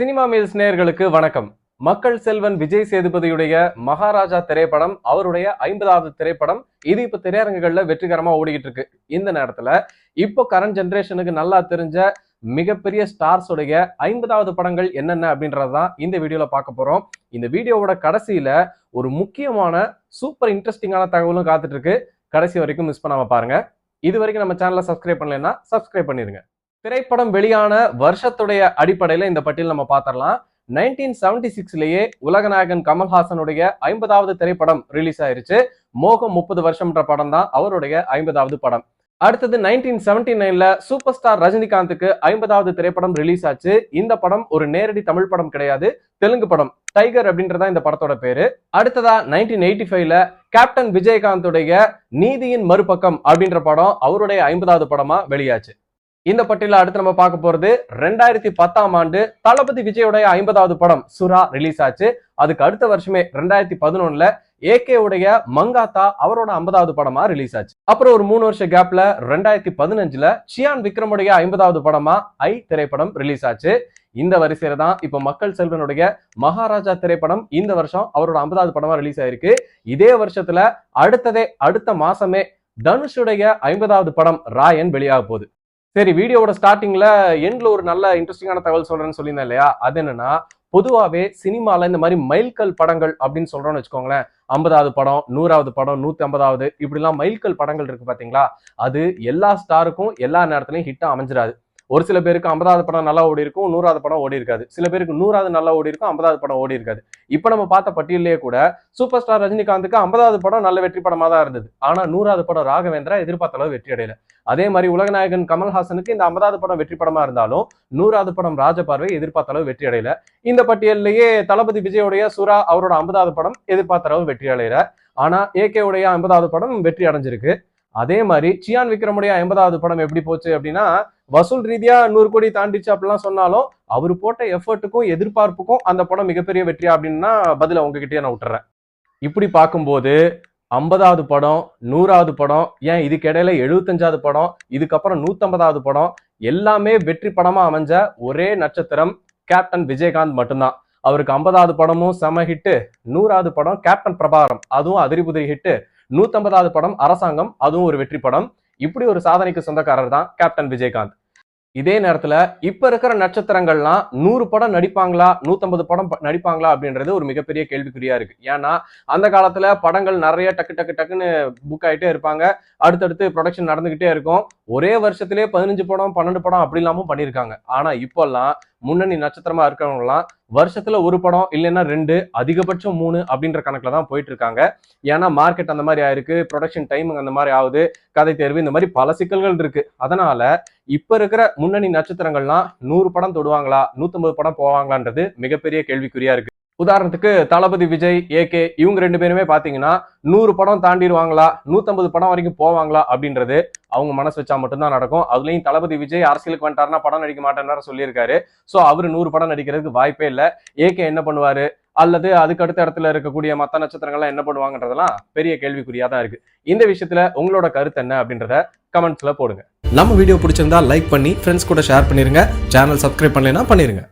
Cinema meals நேயர்களுக்கு வணக்கம். மக்கள் செல்வன் விஜய் சேதுபதியுடைய மகாராஜா திரைப்படம் அவருடைய ஐம்பதாவது திரைப்படம் இது இப்ப திரையரங்குகள்ல வெற்றிகரமா ஓடிக்கிட்டு இருக்கு. இந்த நேரத்துல இப்போ கரண்ட் ஜென்ரேஷனுக்கு நல்லா தெரிஞ்ச மிகப்பெரிய ஸ்டார்ஸுடைய ஐம்பதாவது படங்கள் என்னென்ன அப்படின்றதான் இந்த வீடியோல பார்க்க போறோம். இந்த வீடியோவோட கடைசியில ஒரு முக்கியமான சூப்பர் இன்ட்ரெஸ்டிங்கான தகவலும் காத்துட்டு இருக்கு. கடைசி வரைக்கும் மிஸ் பண்ணாம பாருங்க. இது வரைக்கும் நம்ம சேனலை சப்ஸ்கிரைப் பண்ணலைன்னா சப்ஸ்கிரைப் பண்ணிருங்க. திரைப்படம் வெளியான வருஷத்துடைய அடிப்படையில இந்த பட்டியல் நம்ம பார்த்துடலாம் நைன்டீன் செவன்டி சிக்ஸ்லயே உலகநாயகன் கமல்ஹாசனுடைய ஐம்பதாவது திரைப்படம் ரிலீஸ் ஆயிருச்சு. மோகம் முப்பது வருஷம்ன்ற படம் தான் அவருடைய ஐம்பதாவது படம். அடுத்தது நைன்டீன் செவன்டி நைன்ல சூப்பர் ஸ்டார் ரஜினிகாந்துக்கு ஐம்பதாவது திரைப்படம் ரிலீஸ் ஆச்சு. இந்த படம் ஒரு நேரடி தமிழ் படம் கிடையாது. தெலுங்கு படம். டைகர் அப்படின்றதா இந்த படத்தோட பேரு. அடுத்ததா நைன்டீன் எயிட்டி ஃபைவ்ல கேப்டன் விஜயகாந்துடைய நீதியின் மறுபக்கம் அப்படின்ற படம் அவருடைய ஐம்பதாவது படமா வெளியாச்சு. இந்த பட்டியல அடுத்து நம்ம பார்க்க போறது ரெண்டாயிரத்தி பத்தாம் ஆண்டு தளபதி விஜயோடைய ஐம்பதாவது படம் சுரா ரிலீஸ் ஆச்சு. அதுக்கு அடுத்த வருஷமே ரெண்டாயிரத்தி பதினொன்னுல ஏகே உடைய மங்காத்தா அவரோட ஐம்பதாவது படமா ரிலீஸ் ஆச்சு. அப்புறம் ஒரு மூணு வருஷ கேப்ல ரெண்டாயிரத்தி பதினஞ்சுல சியான் விக்ரமுடைய ஐம்பதாவது படமா ஐ திரைப்படம் ரிலீஸ் ஆச்சு. இந்த வரிசையில தான் இப்ப மக்கள் செல்வனுடைய மகாராஜா திரைப்படம் இந்த வருஷம் அவரோட ஐம்பதாவது படமா ரிலீஸ் ஆயிருக்கு. இதே வருஷத்துல அடுத்ததே அடுத்த மாசமே தனுஷுடைய ஐம்பதாவது படம் ராயன் வெளியாக போகுது. சரி வீடியோவோட ஸ்டார்டிங்ல எண்ட்ல ஒரு நல்ல இன்ட்ரெஸ்டிங்கான தகவல் சொல்றேன்னு சொல்லியிருந்தேன் இல்லையா? அது என்னன்னா பொதுவாவே சினிமால இந்த மாதிரி மைல்கல் படங்கள் அப்படின்னு சொல்றோம்னு வச்சுக்கோங்களேன். ஐம்பதாவது படம் நூறாவது படம் நூத்தி ஐம்பதாவது இப்படிலாம் மைல்கல் படங்கள் இருக்கு பாத்தீங்களா? அது எல்லா ஸ்டாருக்கும் எல்லா நேரத்துலையும் ஹிட்டா அமைஞ்சிடாது ஒரு சில பேருக்கு ஐம்பதாவது படம் நல்லா ஓடி இருக்கும் நூறாவது படம் ஓடி இருக்காது. சில பேருக்கு நூறாவது நல்லா ஓடி இருக்கும் ஐம்பதாவது படம் ஓடி இருக்காது. இப்போ நம்ம பார்த்த பட்டியலே கூட சூப்பர் ஸ்டார் ரஜினிகாந்துக்கு ஐம்பதாவது படம் நல்ல வெற்றி படமா தான் இருந்தது. ஆனா நூறாவது படம் ராகவேந்திரா எதிர்பார்த்த அளவு வெற்றி அடையல. அதே மாதிரி உலகநாயகன் கமல்ஹாசனுக்கு இந்த ஐம்பதாவது படம் வெற்றி படமா இருந்தாலும் நூறாவது படம் ராஜபார்வை எதிர்பார்த்த அளவு வெற்றி அடையல. இந்த பட்டியலிலேயே தளபதி விஜயோடைய சுரா அவரோட ஐம்பதாவது படம் எதிர்பார்த்த அளவு வெற்றி அடையல. ஆனா ஏகே உடைய ஐம்பதாவது படம் வெற்றி அடைஞ்சிருக்கு. அதே மாதிரி சியான் விக்ரமுடைய ஐம்பதாவது படம் எப்படி போச்சு அப்படின்னா வசூல் ரீதியா நூறு கோடி தாண்டிச்சு அப்படிலாம் சொன்னாலும் அவர் போட்ட எஃபர்ட்டுக்கும் எதிர்பார்ப்புக்கும் அந்த படம் மிகப்பெரிய வெற்றியா அப்படின்னா பதில உங்ககிட்டயே நான் விட்டுறேன். இப்படி பார்க்கும்போது ஐம்பதாவது படம் நூறாவது படம் ஏன் இதுக்கு இடையில எழுபத்தஞ்சாவது படம் இதுக்கப்புறம் நூத்தம்பதாவது படம் எல்லாமே வெற்றி படமா அமைஞ்ச ஒரே நட்சத்திரம் கேப்டன் விஜயகாந்த் மட்டும்தான். அவருக்கு ஐம்பதாவது படமும் செம ஹிட்டு நூறாவது படம் கேப்டன் பிரபாரம் அதுவும் அதிரிபுதிரி ஹிட்டு நூத்தம்பதாவது படம் அரசாங்கம் அதுவும் ஒரு வெற்றி படம். இப்படி ஒரு சாதனைக்கு சொந்தக்காரர் தான் கேப்டன் விஜயகாந்த். இதே நேரத்துல இப்ப இருக்கிற நட்சத்திரங்கள்லாம் நூறு படம் நடிப்பாங்களா? நூத்தம்பது படம் ப- நடிப்பாங்களா? அப்படின்றது ஒரு மிகப்பெரிய கேள்விக்குறியா இருக்கு. ஏன்னா அந்த காலத்துல படங்கள் நிறைய டக்கு டக்கு டக்குன்னு புக் ஆயிட்டே இருப்பாங்க. அடுத்தடுத்து ப்ரொடக்ஷன் நடந்துகிட்டே இருக்கும். ஒரே வருஷத்திலே பதினஞ்சு படம் பன்னெண்டு படம் அப்படி இல்லாமல் பண்ணியிருக்காங்க. ஆனா இப்போல்லாம் முன்னணி நட்சத்திரமா இருக்கிறவங்கலாம் வருஷத்துல ஒரு படம் இல்லைன்னா ரெண்டு அதிகபட்சம் மூணு அப்படின்ற கணக்குல தான் போயிட்டு இருக்காங்க. ஏன்னா மார்க்கெட் அந்த மாதிரி ஆயிருக்கு ப்ரொடக்ஷன் டைமிங் அந்த மாதிரி ஆகுது கதை தேர்வு இந்த மாதிரி பல சிக்கல்கள் இருக்கு. அதனால இப்ப இருக்கிற முன்னணி நட்சத்திரங்கள்லாம் நூறு படம் தொடுவாங்களா நூத்தம்பது படம் போவாங்களான்றது மிகப்பெரிய கேள்விக்குறியா இருக்கு. உதாரணத்துக்கு தளபதி விஜய் ஏகே இவங்க ரெண்டு பேருமே பாத்தீங்கன்னா நூறு படம் தாண்டிடுவாங்களா நூத்தம்பது படம் வரைக்கும் போவாங்களா அப்படின்றது அவங்க மனசு வச்சா மட்டும்தான் நடக்கும். அதுலயும் தளபதி விஜய் அரசியலுக்கு வந்துட்டாருன்னா படம் நடிக்க மாட்டேன்னு சொல்லியிருக்காரு. சோ அவர் நூறு படம் நடிக்கிறதுக்கு வாய்ப்பே இல்லை. ஏகே என்ன பண்ணுவாரு? அல்லது அதுக்கு அடுத்த இடத்துல இருக்கக்கூடிய மத்த நட்சத்திரங்கள்லாம் என்ன பண்ணுவாங்கன்றதெல்லாம் பெரிய கேள்விக்குறியா தான் இருக்கு. இந்த விஷயத்துல உங்களோட கருத்து என்ன அப்படின்றத கமெண்ட்ஸ்ல போடுங்க. நம்ம வீடியோ பிடிச்சிருந்தா லைக் பண்ணி ஃப்ரெண்ட்ஸ் கூட ஷேர் பண்ணிருங்க. சேனல் சப்ஸ்கிரைப் பண்ணலைன்னா பண்ணிருங்க.